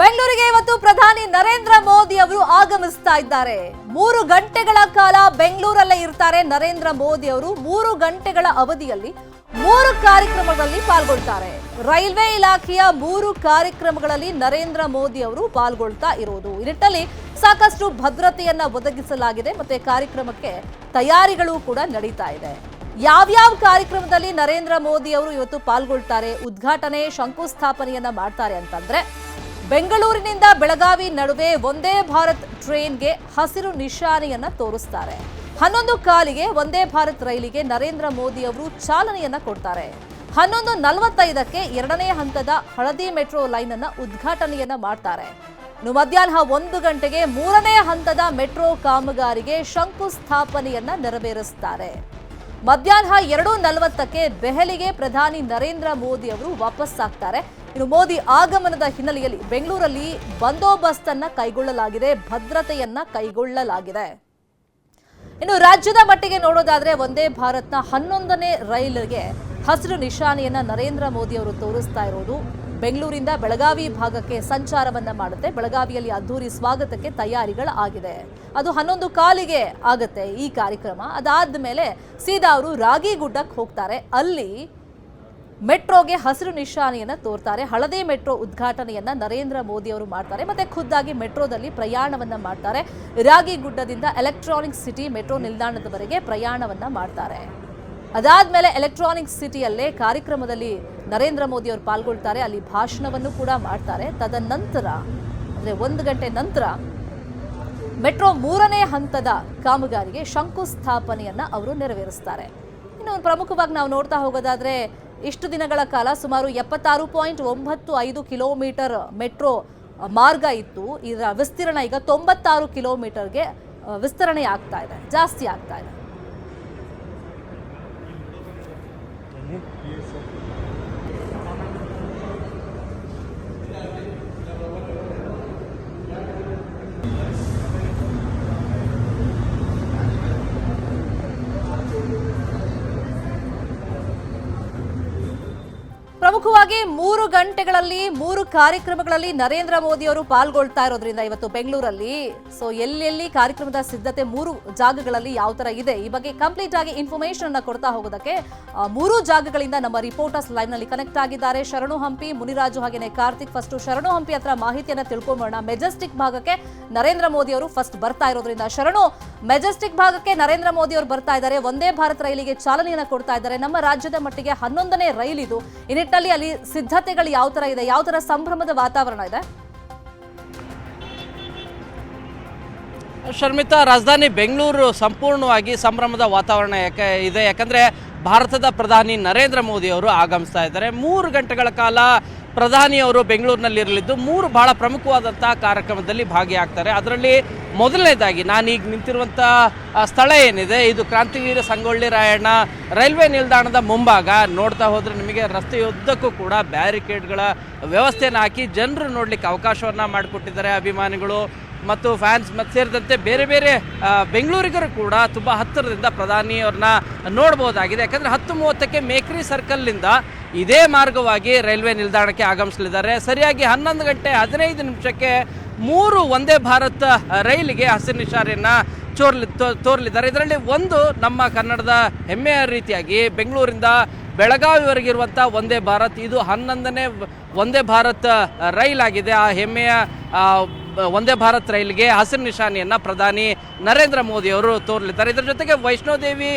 ಬೆಂಗಳೂರಿಗೆ ಇವತ್ತು ಪ್ರಧಾನಿ ನರೇಂದ್ರ ಮೋದಿ ಅವರು ಆಗಮಿಸ್ತಾ ಇದ್ದಾರೆ. ಮೂರು ಗಂಟೆಗಳ ಕಾಲ ಬೆಂಗಳೂರಲ್ಲೇ ಇರ್ತಾರೆ ನರೇಂದ್ರ ಮೋದಿ ಅವರು. ಮೂರು ಗಂಟೆಗಳ ಅವಧಿಯಲ್ಲಿ ಮೂರು ಕಾರ್ಯಕ್ರಮಗಳಲ್ಲಿ ಪಾಲ್ಗೊಳ್ತಾರೆ. ರೈಲ್ವೆ ಇಲಾಖೆಯ ಮೂರು ಕಾರ್ಯಕ್ರಮಗಳಲ್ಲಿ ನರೇಂದ್ರ ಮೋದಿ ಅವರು ಪಾಲ್ಗೊಳ್ತಾ ಇರೋದು ಈ ಸಾಕಷ್ಟು ಭದ್ರತೆಯನ್ನ ಒದಗಿಸಲಾಗಿದೆ ಮತ್ತೆ ಕಾರ್ಯಕ್ರಮಕ್ಕೆ ತಯಾರಿಗಳು ಕೂಡ ನಡೀತಾ ಇದೆ. ಯಾವ್ಯಾವ ಕಾರ್ಯಕ್ರಮದಲ್ಲಿ ನರೇಂದ್ರ ಮೋದಿ ಅವರು ಇವತ್ತು ಪಾಲ್ಗೊಳ್ತಾರೆ, ಉದ್ಘಾಟನೆ, ಶಂಕುಸ್ಥಾಪನೆಯನ್ನ ಮಾಡ್ತಾರೆ ಅಂತಂದ್ರೆ ಬೆಂಗಳೂರಿನಿಂದ ಬೆಳಗಾವಿ ನಡುವೆ ಒಂದೇ ಭಾರತ್ ಟ್ರೈನ್ಗೆ ಹಸಿರು ನಿಶಾನೆಯನ್ನ ತೋರಿಸ್ತಾರೆ. ಹನ್ನೊಂದು ಕಾಲಿಗೆ ಒಂದೇ ಭಾರತ್ ರೈಲಿಗೆ ನರೇಂದ್ರ ಮೋದಿ ಅವರು ಚಾಲನೆಯನ್ನ ಕೊಡ್ತಾರೆ. ಹನ್ನೊಂದು ನಲವತ್ತೈದಕ್ಕೆ ಎರಡನೇ ಹಂತದ ಹಳದಿ ಮೆಟ್ರೋ ಲೈನ್ ಅನ್ನ ಉದ್ಘಾಟನೆಯನ್ನ ಮಾಡ್ತಾರೆ. ಮಧ್ಯಾಹ್ನ ಒಂದು ಗಂಟೆಗೆ ಮೂರನೇ ಹಂತದ ಮೆಟ್ರೋ ಕಾಮಗಾರಿಗೆ ಶಂಕುಸ್ಥಾಪನೆಯನ್ನ ನೆರವೇರಿಸ್ತಾರೆ. ಮಧ್ಯಾಹ್ನ ಎರಡು ನಲವತ್ತಕ್ಕೆ ದೆಹಲಿಗೆ ಪ್ರಧಾನಿ ನರೇಂದ್ರ ಮೋದಿ ಅವರು ವಾಪಸ್ ಆಗ್ತಾರೆ. ಇನ್ನು ಮೋದಿ ಆಗಮನದ ಹಿನ್ನೆಲೆಯಲ್ಲಿ ಬೆಂಗಳೂರಲ್ಲಿ ಬಂದೋಬಸ್ತ್ ಅನ್ನ ಕೈಗೊಳ್ಳಲಾಗಿದೆ, ಭದ್ರತೆಯನ್ನ ಕೈಗೊಳ್ಳಲಾಗಿದೆ. ಇನ್ನು ರಾಜ್ಯದ ಮಟ್ಟಿಗೆ ನೋಡೋದಾದ್ರೆ ಒಂದೇ ಭಾರತ್ನ ಹನ್ನೊಂದನೇ ರೈಲಿಗೆ ಹಸಿರು ನಿಶಾನೆಯನ್ನ ನರೇಂದ್ರ ಮೋದಿ ಅವರು ತೋರಿಸ್ತಾ ಇರೋದು. ಬೆಂಗಳೂರಿಂದ ಬೆಳಗಾವಿ ಭಾಗಕ್ಕೆ ಸಂಚಾರವನ್ನ ಮಾಡುತ್ತೆ. ಬೆಳಗಾವಿಯಲ್ಲಿ ಅದ್ಧೂರಿ ಸ್ವಾಗತಕ್ಕೆ ತಯಾರಿಗಳು ಆಗಿದೆ ಅದು ಹನ್ನೊಂದು ಕಾಲಿಗೆ ಆಗುತ್ತೆ ಈ ಕಾರ್ಯಕ್ರಮ. ಅದಾದ ಮೇಲೆ ಸೀದಾ ಅವರು ರಾಗಿ ಗುಡ್ಡಕ್ಕೆ ಹೋಗ್ತಾರೆ. ಅಲ್ಲಿ ಮೆಟ್ರೋಗೆ ಹಸಿರು ನಿಶಾನೆಯನ್ನು ತೋರ್ತಾರೆ. ಹಳದಿ ಮೆಟ್ರೋ ಉದ್ಘಾಟನೆಯನ್ನ ನರೇಂದ್ರ ಮೋದಿ ಅವರು ಮಾಡ್ತಾರೆ. ಮತ್ತೆ ಖುದ್ದಾಗಿ ಮೆಟ್ರೋದಲ್ಲಿ ಪ್ರಯಾಣವನ್ನ ಮಾಡ್ತಾರೆ. ರಾಗಿ ಗುಡ್ಡದಿಂದ ಎಲೆಕ್ಟ್ರಾನಿಕ್ ಸಿಟಿ ಮೆಟ್ರೋ ನಿಲ್ದಾಣದವರೆಗೆ ಪ್ರಯಾಣವನ್ನ ಮಾಡ್ತಾರೆ. ಅದಾದ್ಮೇಲೆ ಎಲೆಕ್ಟ್ರಾನಿಕ್ ಸಿಟಿಯಲ್ಲೇ ಕಾರ್ಯಕ್ರಮದಲ್ಲಿ ನರೇಂದ್ರ ಮೋದಿ ಅವರು ಪಾಲ್ಗೊಳ್ತಾರೆ. ಅಲ್ಲಿ ಭಾಷಣವನ್ನು ಕೂಡ ಮಾಡ್ತಾರೆ. ತದನಂತರ, ಅಂದ್ರೆ ಒಂದು ಗಂಟೆ ನಂತರ ಮೆಟ್ರೋ ಮೂರನೇ ಹಂತದ ಕಾಮಗಾರಿಗೆ ಶಂಕುಸ್ಥಾಪನೆಯನ್ನ ಅವರು ನೆರವೇರಿಸ್ತಾರೆ. ಇನ್ನು ಪ್ರಮುಖವಾಗಿ ನಾವು ನೋಡ್ತಾ ಹೋಗೋದಾದ್ರೆ, ಇಷ್ಟು ದಿನಗಳ ಕಾಲ ಸುಮಾರು ಎಪ್ಪತ್ತಾರು ಪಾಯಿಂಟ್ ಒಂಬತ್ತು ಐದು ಕಿಲೋಮೀಟರ್ ಮೆಟ್ರೋ ಮಾರ್ಗ ಇತ್ತು. ಇದರ ವಿಸ್ತೀರ್ಣ ಈಗ ತೊಂಬತ್ತಾರು ಕಿಲೋಮೀಟರ್ಗೆ ವಿಸ್ತರಣೆ ಆಗ್ತಾ ಇದೆ, ಜಾಸ್ತಿ ಆಗ್ತಾ ಇದೆ. Isso. ಪ್ರಮುಖವಾಗಿ ಮೂರು ಗಂಟೆಗಳಲ್ಲಿ, ಮೂರು ಕಾರ್ಯಕ್ರಮಗಳಲ್ಲಿ ನರೇಂದ್ರ ಮೋದಿ ಅವರು ಪಾಲ್ಗೊಳ್ತಾ ಇರೋದ್ರಿಂದ ಇವತ್ತು ಬೆಂಗಳೂರಲ್ಲಿ. ಸೊ ಎಲ್ಲೆಲ್ಲಿ ಕಾರ್ಯಕ್ರಮದ ಸಿದ್ಧತೆ ಮೂರು ಜಾಗಗಳಲ್ಲಿ ಯಾವ ತರ ಇದೆ, ಈ ಬಗ್ಗೆ ಕಂಪ್ಲೀಟ್ ಆಗಿ ಇನ್ಫಾರ್ಮೇಶನ್ ಅನ್ನ ಕೊಡ್ತಾ ಹೋಗೋದಕ್ಕೆ ಮೂರು ಜಾಗಗಳಿಂದ ನಮ್ಮ ರಿಪೋರ್ಟರ್ಸ್ ಲೈವ್ನಲ್ಲಿ ಕನೆಕ್ಟ್ ಆಗಿದ್ದಾರೆ. ಶರಣು ಹಂಪಿ, ಮುನಿರಾಜು ಹಾಗೇನೆ ಕಾರ್ತಿಕ್ ಫಸ್ಟ್ ಶರಣು ಹಂಪಿ ಹತ್ರ ಮಾಹಿತಿಯನ್ನ ತಿಳ್ಕೊಂಬೋಣ ಮೆಜೆಸ್ಟಿಕ್ ಭಾಗಕ್ಕೆ ನರೇಂದ್ರ ಮೋದಿ ಅವರು ಫಸ್ಟ್ ಬರ್ತಾ ಇರೋದ್ರಿಂದ. ಶರಣು ಮೆಜೆಸ್ಟಿಕ್ ಭಾಗಕ್ಕೆ ನರೇಂದ್ರ ಮೋದಿ ಅವರು ಬರ್ತಾ ಇದ್ದಾರೆ. ಒಂದೇ ಭಾರತ್ ರೈಲಿಗೆ ಚಾಲನೆಯನ್ನ ಕೊಡ್ತಾ ಇದ್ದಾರೆ. ನಮ್ಮ ರಾಜ್ಯದ ಮಟ್ಟಿಗೆ ಹನ್ನೊಂದನೇ ರೈಲ್ ಇದು ಈ ಅಲ್ಲಿ ಸಿದ್ಧತೆಗಳು ಯಾವ ತರ ಇದೆ? ಯಾವ ತರ ಸಂಭ್ರಮದ ವಾತಾವರಣ ಇದೆ? ಶರ್ಮಿತಾ, ರಾಜಧಾನಿ ಬೆಂಗಳೂರು ಸಂಪೂರ್ಣವಾಗಿ ಸಂಭ್ರಮದ ವಾತಾವರಣ ಯಾಕೆ ಇದೆ? ಯಾಕಂದರೆ ಭಾರತದ ಪ್ರಧಾನಿ ನರೇಂದ್ರ ಮೋದಿ ಅವರು ಆಗಮಿಸ್ತಾ ಇದ್ದಾರೆ. ಮೂರು ಗಂಟೆಗಳ ಕಾಲ ಪ್ರಧಾನಿಯವರು ಬೆಂಗಳೂರಿನಲ್ಲಿರಲಿದ್ದು, ಮೂರು ಬಹಳ ಪ್ರಮುಖವಾದಂಥ ಕಾರ್ಯಕ್ರಮದಲ್ಲಿ ಭಾಗಿಯಾಗ್ತಾರೆ. ಅದರಲ್ಲಿ ಮೊದಲನೇದಾಗಿ ನಾನೀಗ ನಿಂತಿರುವಂಥ ಸ್ಥಳ ಏನಿದೆ, ಇದು ಕ್ರಾಂತಿವೀರ ಸಂಗೊಳ್ಳಿ ರಾಯಣ್ಣ ರೈಲ್ವೆ ನಿಲ್ದಾಣದ ಮುಂಭಾಗ. ನೋಡ್ತಾ ಹೋದರೆ ನಿಮಗೆ ರಸ್ತೆಯುದ್ದಕ್ಕೂ ಕೂಡ ಬ್ಯಾರಿಕೇಡ್ಗಳ ವ್ಯವಸ್ಥೆಯನ್ನು ಹಾಕಿ ಜನರು ನೋಡಲಿಕ್ಕೆ ಅವಕಾಶವನ್ನು ಮಾಡಿಕೊಟ್ಟಿದ್ದಾರೆ ಅಭಿಮಾನಿಗಳು. ಮತ್ತು ಫ್ಯಾನ್ಸ್ ಮತ್ತು ಸೇರಿದಂತೆ ಬೇರೆ ಬೇರೆ ಬೆಂಗಳೂರಿಗರು ಕೂಡ ತುಂಬ ಹತ್ತಿರದಿಂದ ಪ್ರಧಾನಿಯವ್ರನ್ನ ನೋಡ್ಬೋದಾಗಿದೆ. ಯಾಕಂದರೆ ಹತ್ತು ಮೂವತ್ತಕ್ಕೆ ಮೇಕ್ರಿ ಸರ್ಕಲ್ನಿಂದ ಇದೇ ಮಾರ್ಗವಾಗಿ ರೈಲ್ವೆ ನಿಲ್ದಾಣಕ್ಕೆ ಆಗಮಿಸಲಿದ್ದಾರೆ. ಸರಿಯಾಗಿ ಹನ್ನೊಂದು ಗಂಟೆ ಹದಿನೈದು ನಿಮಿಷಕ್ಕೆ ಮೂರು ಒಂದೇ ಭಾರತ್ ರೈಲಿಗೆ ಹಸಿರು ನಿಶಾನೆಯನ್ನು ಚೋರ್ಲಿ ತೋರ್ಲಿದ್ದಾರೆ. ಇದರಲ್ಲಿ ಒಂದು ನಮ್ಮ ಕನ್ನಡದ ಹೆಮ್ಮೆಯ ರೀತಿಯಾಗಿ ಬೆಂಗಳೂರಿಂದ ಬೆಳಗಾವಿವರೆಗಿರುವಂಥ ಒಂದೇ ಭಾರತ್, ಇದು ಹನ್ನೊಂದನೇ ಒಂದೇ ಭಾರತ್ ರೈಲಾಗಿದೆ ಆ ಹೆಮ್ಮೆಯ ಒಂದೇ ಭಾರತ್ ರೈಲ್ಗೆ ಹಸಿರು ನಿಶಾನೆಯನ್ನು ಪ್ರಧಾನಿ ನರೇಂದ್ರ ಮೋದಿ ಅವರು ತೋರಲಿದ್ದಾರೆ. ಇದರ ಜೊತೆಗೆ ವೈಷ್ಣೋದೇವಿ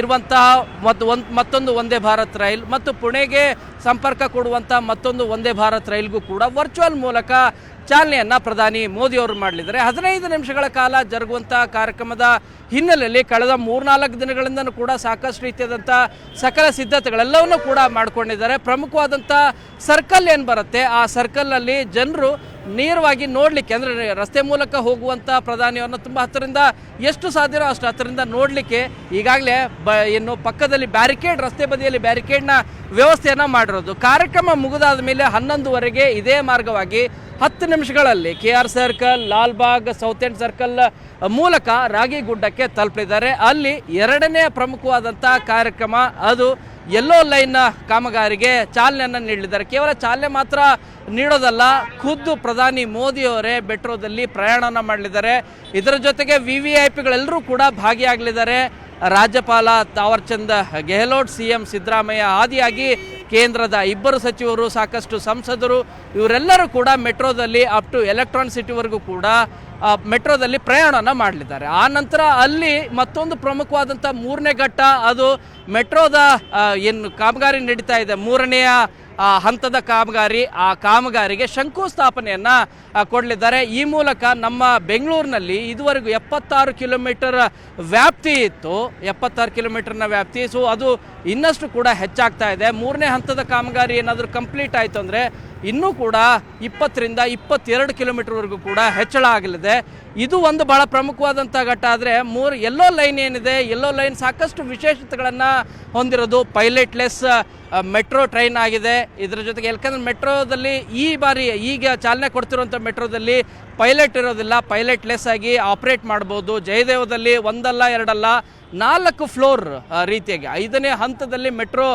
ಇರುವಂತಹ ಮತ್ತು ಒಂದು ಮತ್ತೊಂದು ಒಂದೇ ಭಾರತ್ ರೈಲ್ ಮತ್ತು ಪುಣೆಗೆ ಸಂಪರ್ಕ ಕೊಡುವಂಥ ಮತ್ತೊಂದು ಒಂದೇ ಭಾರತ್ ರೈಲ್ಗೂ ಕೂಡ ವರ್ಚುವಲ್ ಮೂಲಕ ಚಾಲನೆಯನ್ನ ಪ್ರಧಾನಿ ಮೋದಿ ಅವರು ಮಾಡಲಿದ್ದಾರೆ. ಹದಿನೈದು ನಿಮಿಷಗಳ ಕಾಲ ಜರುಗುವಂಥ ಕಾರ್ಯಕ್ರಮದ ಹಿನ್ನೆಲೆಯಲ್ಲಿ ಕಳೆದ ಮೂರ್ನಾಲ್ಕು ದಿನಗಳಿಂದನೂ ಕೂಡ ಸಾಕಷ್ಟು ರೀತಿಯಾದಂಥ ಸಕಲ ಸಿದ್ಧತೆಗಳೆಲ್ಲವನ್ನೂ ಕೂಡ ಮಾಡ್ಕೊಂಡಿದ್ದಾರೆ. ಪ್ರಮುಖವಾದಂಥ ಸರ್ಕಲ್ ಏನು ಬರುತ್ತೆ? ಆ ಸರ್ಕಲ್ನಲ್ಲಿ ಜನರು ನೇರವಾಗಿ ನೋಡಲಿಕ್ಕೆ ಅಂದರೆ ರಸ್ತೆ ಮೂಲಕ ಹೋಗುವಂಥ ಪ್ರಧಾನಿಯವ್ರನ್ನ ತುಂಬ ಹತ್ತಿರದಿಂದ ಎಷ್ಟು ಸಾಧ್ಯವೋ ಅಷ್ಟು ಹತ್ತಿರದಿಂದ ನೋಡಲಿಕ್ಕೆ ಈಗಾಗಲೇ ಬ ಏನು ಪಕ್ಕದಲ್ಲಿ ಬ್ಯಾರಿಕೇಡ್, ರಸ್ತೆ ಬದಿಯಲ್ಲಿ ಬ್ಯಾರಿಕೇಡ್ನ ವ್ಯವಸ್ಥೆಯನ್ನು ಮಾಡಿರೋದು. ಕಾರ್ಯಕ್ರಮ ಮುಗಿದಾದ ಮೇಲೆ ಹನ್ನೊಂದುವರೆಗೆ ಇದೇ ಮಾರ್ಗವಾಗಿ ಹತ್ತು ನಿಮಿಷಗಳಲ್ಲಿ K R circle, Lalbagh, south end circle ಮೂಲಕ ರಾಗಿಗುಡ್ಡಕ್ಕೆ ತಲುಪಿದ್ದಾರೆ ಅಲ್ಲಿ ಎರಡನೇ ಪ್ರಮುಖವಾದಂಥ ಕಾರ್ಯಕ್ರಮ ಅದು ಯೆಲ್ಲೋ ಲೈನ್ನ ಕಾಮಗಾರಿಗೆ ಚಾಲನೆಯನ್ನು ನೀಡಲಿದ್ದಾರೆ. ಕೇವಲ ಚಾಲನೆ ಮಾತ್ರ ನೀಡೋದಲ್ಲ, ಖುದ್ದು ಪ್ರಧಾನಿ ಮೋದಿಯವರೇ ಮೆಟ್ರೋದಲ್ಲಿ ಪ್ರಯಾಣನ ಮಾಡಲಿದ್ದಾರೆ. ಇದರ ಜೊತೆಗೆ ವಿ ವಿ ಐ ಪಿಗಳೆಲ್ಲರೂ ಕೂಡ ಭಾಗಿಯಾಗಲಿದ್ದಾರೆ. ರಾಜ್ಯಪಾಲ ತಾವರ್ಚಂದ್ ಗೆಹ್ಲೋಟ್, ಸಿ ಎಂ ಸಿದ್ದರಾಮಯ್ಯ ಆದಿಯಾಗಿ ಕೇಂದ್ರದ ಇಬ್ಬರು ಸಚಿವರು, ಸಾಕಷ್ಟು ಸಂಸದರು, ಇವರೆಲ್ಲರೂ ಕೂಡ ಮೆಟ್ರೋದಲ್ಲಿ ಅಪ್ ಟು ಎಲೆಕ್ಟ್ರಾನ್ ಸಿಟಿವರೆಗೂ ಕೂಡ ಮೆಟ್ರೋದಲ್ಲಿ ಪ್ರಯಾಣವನ್ನು ಮಾಡಲಿದ್ದಾರೆ. ಆ ನಂತರ ಅಲ್ಲಿ ಮತ್ತೊಂದು ಪ್ರಮುಖವಾದಂಥ ಮೂರನೇ ಘಟ್ಟ, ಅದು ಮೆಟ್ರೋದ ಏನು ಕಾಮಗಾರಿ ನಡೀತಾ ಇದೆ. ಮೂರನೆಯ ಹಂತದ ಕಾಮಗಾರಿ, ಆ ಕಾಮಗಾರಿಗೆ ಶಂಕುಸ್ಥಾಪನೆಯನ್ನು ಕೊಡಲಿದ್ದಾರೆ. ಈ ಮೂಲಕ ನಮ್ಮ ಬೆಂಗಳೂರಿನಲ್ಲಿ ಇದುವರೆಗೂ ಎಪ್ಪತ್ತಾರು ಕಿಲೋಮೀಟರ್ ವ್ಯಾಪ್ತಿ ಇತ್ತು. ಎಪ್ಪತ್ತಾರು ಕಿಲೋಮೀಟರ್ನ ವ್ಯಾಪ್ತಿ. ಸೊ ಅದು ಇನ್ನಷ್ಟು ಕೂಡ ಹೆಚ್ಚಾಗ್ತಾ ಇದೆ. ಮೂರನೇ ಹಂತದ ಕಾಮಗಾರಿ ಏನಾದರೂ ಕಂಪ್ಲೀಟ್ ಆಯಿತು ಅಂದರೆ ಇನ್ನೂ ಕೂಡ ಇಪ್ಪತ್ತರಿಂದ ಇಪ್ಪತ್ತೆರಡು ಕಿಲೋಮೀಟರ್ವರೆಗೂ ಕೂಡ ಹೆಚ್ಚಳ ಆಗಲಿದೆ. ಇದು ಒಂದು ಭಾಳ ಪ್ರಮುಖವಾದಂಥ ಘಟ್ಟ ಆದರೆ ಮೂರು ಎಲ್ಲೋ ಲೈನ್ ಏನಿದೆ, ಎಲ್ಲೋ ಲೈನ್ ಸಾಕಷ್ಟು ವಿಶೇಷತೆಗಳನ್ನು ಹೊಂದಿರೋದು ಪೈಲಟ್ಲೆಸ್ ಮೆಟ್ರೋ ಟ್ರೈನ್ ಆಗಿದೆ. ಇದರ ಜೊತೆಗೆ ಯಾಕಂದರೆ ಮೆಟ್ರೋದಲ್ಲಿ ಈ ಬಾರಿ ಈಗ ಚಾಲನೆ ಕೊಡ್ತಿರುವಂಥ ಮೆಟ್ರೋದಲ್ಲಿ ಪೈಲಟ್ ಇರೋದಿಲ್ಲ. ಪೈಲಟ್ಲೆಸ್ ಆಗಿ ಆಪ್ರೇಟ್ ಮಾಡ್ಬೋದು. ಜಯದೇವದಲ್ಲಿ ಒಂದಲ್ಲ, ಎರಡಲ್ಲ, ನಾಲ್ಕು ಫ್ಲೋರ್ ರೀತಿಯಾಗಿ ಐದನೇ ಹಂತದಲ್ಲಿ ಮೆಟ್ರೋ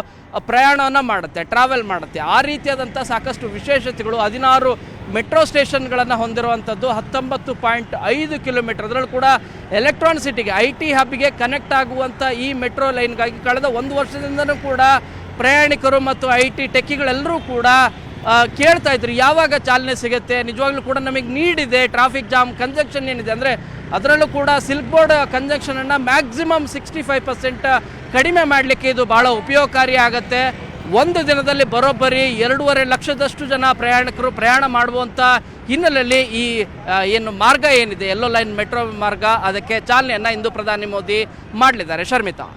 ಪ್ರಯಾಣವನ್ನು ಮಾಡುತ್ತೆ, ಟ್ರಾವೆಲ್ ಮಾಡುತ್ತೆ. ಆ ರೀತಿಯಾದಂಥ ಸಾಕಷ್ಟು ವಿಶೇಷತೆಗಳು ಹದಿನಾರು ಮೆಟ್ರೋ ಸ್ಟೇಷನ್ಗಳನ್ನು ಹೊಂದಿರುವಂಥದ್ದು ಹತ್ತೊಂಬತ್ತು ಪಾಯಿಂಟ್ ಐದು ಕಿಲೋಮೀಟರ್ ಅದರಲ್ಲೂ ಕೂಡ ಎಲೆಕ್ಟ್ರಾನ್ ಸಿಟಿಗೆ, ಐ ಟಿ ಹಬ್ಗೆ ಕನೆಕ್ಟ್ ಆಗುವಂಥ ಈ ಮೆಟ್ರೋ ಲೈನ್ಗಾಗಿ ಕಳೆದ ಒಂದು ವರ್ಷದಿಂದಲೂ ಕೂಡ ಪ್ರಯಾಣಿಕರು ಮತ್ತು ಐ ಟಿ ಟೆಕ್ಕಿಗಳೆಲ್ಲರೂ ಕೂಡ ಕೇಳ್ತಾ ಇದ್ರು ಯಾವಾಗ ಚಾಲನೆ ಸಿಗುತ್ತೆ. ನಿಜವಾಗ್ಲೂ ಕೂಡ ನಮಗೆ ನೀಡಿದೆ ಟ್ರಾಫಿಕ್ ಜಾಮ್ ಕಂಜಕ್ಷನ್ ಏನಿದೆ ಅಂದರೆ ಅದರಲ್ಲೂ ಕೂಡ ಸಿಲ್ಕ್ ಬೋರ್ಡ್ ಕಂಜಕ್ಷನನ್ನು ಮ್ಯಾಕ್ಸಿಮಮ್ ಸಿಕ್ಸ್ಟಿ ಫೈವ್ ಪರ್ಸೆಂಟ್ ಕಡಿಮೆ ಮಾಡಲಿಕ್ಕೆ ಇದು ಭಾಳ ಉಪಯೋಗಕಾರಿ ಆಗುತ್ತೆ. ಒಂದು ದಿನದಲ್ಲಿ ಬರೋಬ್ಬರಿ ಎರಡೂವರೆ ಲಕ್ಷದಷ್ಟು ಜನ ಪ್ರಯಾಣಿಕರು ಪ್ರಯಾಣ ಮಾಡುವಂಥ ಹಿನ್ನೆಲೆಯಲ್ಲಿ ಈ ಏನು ಮಾರ್ಗ ಏನಿದೆ? ಎಲ್ಲೋ ಲೈನ್ ಮೆಟ್ರೋ ಮಾರ್ಗ, ಅದಕ್ಕೆ ಚಾಲನೆಯನ್ನು ಇಂದು ಪ್ರಧಾನಿ ಮೋದಿ ಮಾಡಲಿದ್ದಾರೆ. ಶರ್ಮಿತಾ.